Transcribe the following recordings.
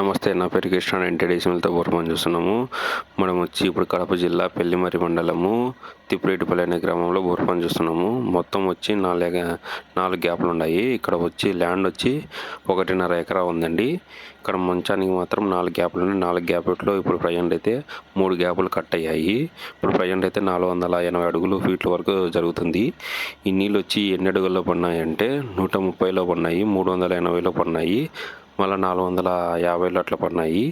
నమస్తే నా పేరు కృష్ణ ఇంటర్నేషనల్తో పూర్వం చూస్తున్నాము. మనం వచ్చి ఇప్పుడు కడప జిల్లా పెళ్ళిమరి మండలము తిప్పురేటిపల్లి అనే గ్రామంలో బోర్పం చూస్తున్నాము. మొత్తం వచ్చి నాలుగు నాలుగు గ్యాప్లు ఉన్నాయి. ఇక్కడ వచ్చి ల్యాండ్ వచ్చి ఒకటిన్నర ఎకరా ఉందండి. ఇక్కడ మంచానికి మాత్రం నాలుగు గ్యాపులు ఉన్నాయి. నాలుగు గ్యాప్లో ఇప్పుడు ప్రజెంట్ అయితే మూడు గ్యాపులు కట్ అయ్యాయి. ఇప్పుడు ప్రజెంట్ అయితే నాలుగు వందల ఎనభై అడుగులు ఫీట్ల వరకు జరుగుతుంది. ఈ నీళ్ళు వచ్చి ఎన్ని అడుగుల్లో పడినాయంటే నూట ముప్పైలో పడినాయి మూడు వందల ఎనభైలో పడినాయి. మళ్ళీ నాలుగు వందల యాభైలో అట్లా పడినాయి.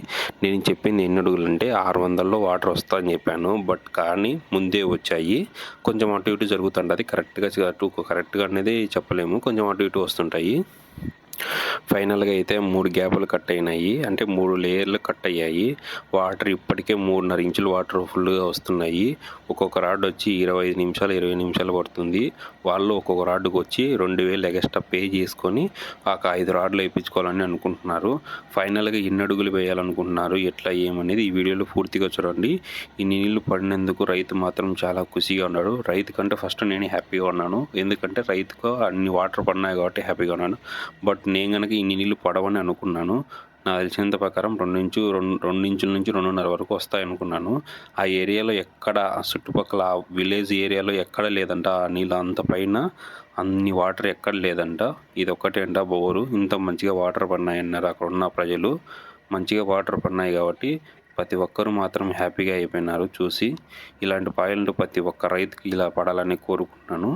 నేను చెప్పింది ఎన్ని అడుగులు అంటే ఆరు వందల్లో వాటర్ వస్తా అని చెప్పాను. బట్ కానీ ముందే వచ్చాయి. కొంచెం అటు ఇటు జరుగుతుంటుంది. కరెక్ట్గా టూ కరెక్ట్గా అనేది చెప్పలేము. కొంచెం అటు ఇటు వస్తుంటాయి. ఫైనల్గా అయితే మూడు గ్యాపులు కట్ అయినాయి అంటే మూడు లేయర్లు కట్ అయ్యాయి వాటర్ ఇప్పటికే మూడున్నర ఇంచులు వాటర్ ఫుల్గా వస్తున్నాయి. ఒక్కొక్క రాడ్ వచ్చి ఇరవై ఐదు నిమిషాలు ఇరవై నిమిషాలు పడుతుంది. వాళ్ళు ఒక్కొక్క రాడ్కి వచ్చి రెండు వేలు ఎగస్ట్రా పే చేసుకొని ఒక ఐదు రాడ్లు వేయించుకోవాలని అనుకుంటున్నారు. ఫైనల్గా ఇన్ని అడుగులు వేయాలనుకుంటున్నారు. ఎట్లా ఏమనేది ఈ వీడియోలో పూర్తిగా చూడండి. ఇన్ని నీళ్ళు పడినందుకు రైతు మాత్రం చాలా ఖుషిగా ఉన్నాడు. రైతు కంటే ఫస్ట్ నేను హ్యాపీగా ఉన్నాను. ఎందుకంటే రైతుకు అన్ని వాటర్ పడినాయి కాబట్టి హ్యాపీగా ఉన్నాను. బట్ నేను కనుక ఇన్ని నీళ్ళు పడవని అనుకున్నాను నాకు తెలిసినంత ప్రకారం రెండు ఇంచు రెండు రెండు ఇంచుల నుంచి రెండున్నర వరకు వస్తాయి అనుకున్నాను. ఆ ఏరియాలో ఎక్కడ చుట్టుపక్కల విలేజ్ ఏరియాలో ఎక్కడ లేదంట ఆ నీళ్ళు. అంత పైన అన్ని వాటర్ ఎక్కడ లేదంట. ఇది ఒక్కటే అంట బోరు. ఇంత మంచిగా వాటర్ పడినాయన్నారు అక్కడ ఉన్న ప్రజలు. మంచిగా వాటర్ పడినాయి కాబట్టి ప్రతి ఒక్కరు మాత్రం హ్యాపీగా అయిపోయినారు చూసి. ఇలాంటి పాయింట్లు ప్రతి ఒక్క రైతుకి ఇలా పడాలని కోరుకున్నాను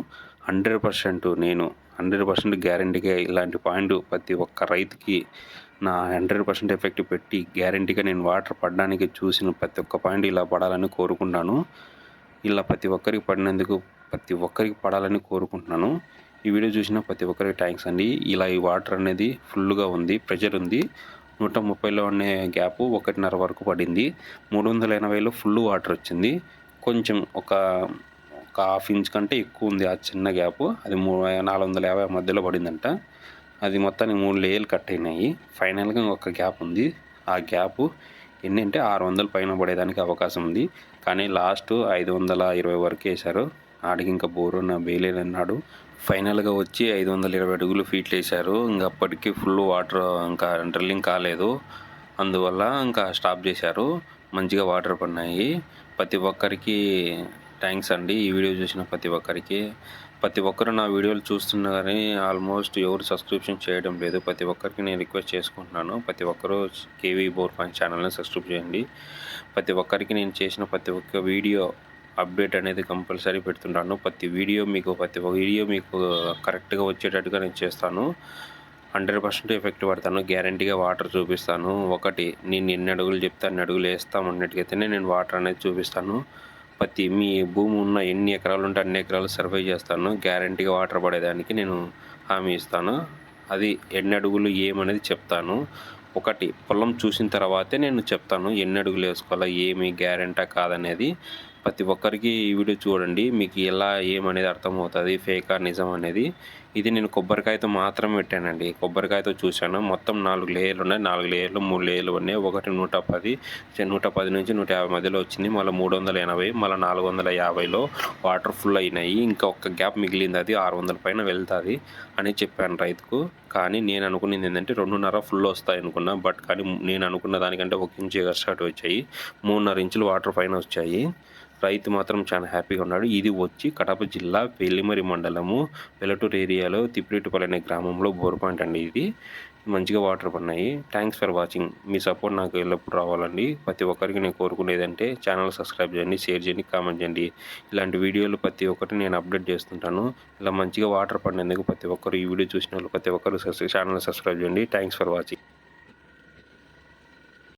హండ్రెడ్ పర్సెంట్ నేను హండ్రెడ్ పర్సెంట్ గ్యారంటీగా ఇలాంటి పాయింట్ ప్రతి ఒక్క రైతుకి నా హండ్రెడ్ పర్సెంట్ ఎఫెక్ట్ పెట్టి గ్యారంటీగా నేను వాటర్ పడడానికి చూసిన ప్రతి ఒక్క పాయింట్ ఇలా పడాలని కోరుకుంటున్నాను. ఇలా ప్రతి ఒక్కరికి పడినందుకు ప్రతి ఒక్కరికి పడాలని కోరుకుంటున్నాను. ఈ వీడియో చూసిన ప్రతి ఒక్కరికి థ్యాంక్స్ అండి. ఇలా ఈ వాటర్ అనేది ఫుల్గా ఉంది ప్రెషర్ ఉంది. నూట ముప్పైలో ఉండే గ్యాప్ ఒకటిన్నర వరకు పడింది. మూడు వందల ఎనభైలో ఫుల్ వాటర్ వచ్చింది. కొంచెం ఒక ఒక హాఫ్ ఇంచ్ కంటే ఎక్కువ ఉంది ఆ చిన్న గ్యాప్. అది మూడు నాలుగు వందల యాభై మధ్యలో పడిందంట. అది మొత్తానికి మూడు లేయర్లు కట్ అయినాయి. ఫైనల్గా ఒక గ్యాప్ ఉంది. ఆ గ్యాప్ ఎన్ని అంటే ఆరు వందల పైన పడేదానికి అవకాశం ఉంది. కానీ లాస్ట్ ఐదు వందల ఇరవై వరకు వేశారు. ఆడికి ఇంకా బోరు నా అన్నాడు ఫైనల్గా వచ్చి ఐదు వందల ఇరవై అడుగులు ఫీట్లు వేశారు. ఇంకా అప్పటికి ఫుల్ వాటర్ ఇంకా డ్రిల్లింగ్ కాలేదు. అందువల్ల ఇంకా స్టాప్ చేశారు. మంచిగా వాటర్ పడినాయి. ప్రతి ఒక్కరికి థ్యాంక్స్ అండి. ఈ వీడియో చూసిన ప్రతి ఒక్కరికి. ప్రతి ఒక్కరు నా వీడియోలు చూస్తున్నా కానీ ఆల్మోస్ట్ ఎవరు సబ్స్క్రిప్షన్ చేయడం లేదు. ప్రతి ఒక్కరికి నేను రిక్వెస్ట్ చేసుకుంటున్నాను. ప్రతి ఒక్కరూ కేవీ బోర్ పాయింట్ ఛానల్ని సబ్స్క్రైబ్ చేయండి. ప్రతి ఒక్కరికి నేను చేసిన ప్రతి ఒక్క వీడియో అప్డేట్ అనేది కంపల్సరీ పెడుతుంటాను ప్రతి వీడియో మీకు ప్రతి ఒక్క వీడియో మీకు కరెక్ట్గా వచ్చేటట్టుగా నేను చేస్తాను. హండ్రెడ్ పర్సెంట్ ఎఫెక్ట్ పడతాను. గ్యారంటీగా వాటర్ చూపిస్తాను. ఒకటి నేను ఎన్ని అడుగులు చెప్తే అన్ని అడుగులు వేస్తామన్నట్టుగైతేనే నేను వాటర్ అనేది చూపిస్తాను. ప్రతి మీ భూమి ఉన్న ఎన్ని ఎకరాలు ఉంటే అన్ని ఎకరాలు సర్వే చేస్తాను. గ్యారంటీగా వాటర్ పడేదానికి నేను హామీ ఇస్తాను. అది ఎన్ని అడుగులు ఏమనేది చెప్తాను. ఒకటి పొలం చూసిన తర్వాతే నేను చెప్తాను ఎన్ని అడుగులు వేసుకోవాలా ఏమి గ్యారెంటా కాదనేది. ప్రతి ఒక్కరికి ఈ వీడియో చూడండి. మీకు ఎలా ఏమనేది అర్థమవుతుంది ఫేకా నిజం అనేది. ఇది నేను కొబ్బరికాయతో మాత్రం పెట్టానండి. కొబ్బరికాయతో చూశాను. మొత్తం నాలుగు లేయర్లు ఉన్నాయి. నాలుగు లేయర్లు మూడు లేయర్లు ఉన్నాయి. ఒకటి నూట పది నూట పది నుంచి నూట యాభై మధ్యలో వచ్చింది. మళ్ళీ మూడు వందల ఎనభై మళ్ళీ నాలుగు వందల యాభైలో వాటర్ ఫుల్ అయినాయి. ఇంకా ఒక్క గ్యాప్ మిగిలింది అది ఆరు వందల పైన వెళ్తుంది అని చెప్పాను రైతుకు. కానీ నేను అనుకున్నది ఏంటంటే రెండున్నర ఫుల్ వస్తాయి అనుకున్నా. బట్ కానీ నేను అనుకున్న దానికంటే ఒక ఇంచు ఎక్స్ట్రా వచ్చాయి. మూడున్నర ఇంచులు వాటర్ పైన వచ్చాయి. రైతు మాత్రం చాలా హ్యాపీగా ఉన్నాడు. ఇది వచ్చి కడప జిల్లా పెళ్ళిమరి మండలము వెలటూరు ఏరియాలో తిప్పిరెట్టుపల్లి అనే గ్రామంలో బోర్ పాయింట్ అండి ఇది. మంచిగా వాటర్ పడినాయి. థ్యాంక్స్ ఫర్ వాచింగ్ మీ సపోర్ట్ నాకు ఎల్లప్పుడు రావాలండి. ప్రతి ఒక్కరికి నేను కోరుకునేదంటే ఛానల్ సబ్స్క్రైబ్ చేయండి షేర్ చేయండి కామెంట్ చేయండి. ఇలాంటి వీడియోలు ప్రతి ఒక్కటి నేను అప్డేట్ చేస్తుంటాను. ఇలా మంచిగా వాటర్ పడినందుకు ప్రతి ఒక్కరు ఈ వీడియో చూసిన వాళ్ళు ప్రతి ఒక్కరు ఛానల్ సబ్స్క్రైబ్ చేయండి. Thanks for watching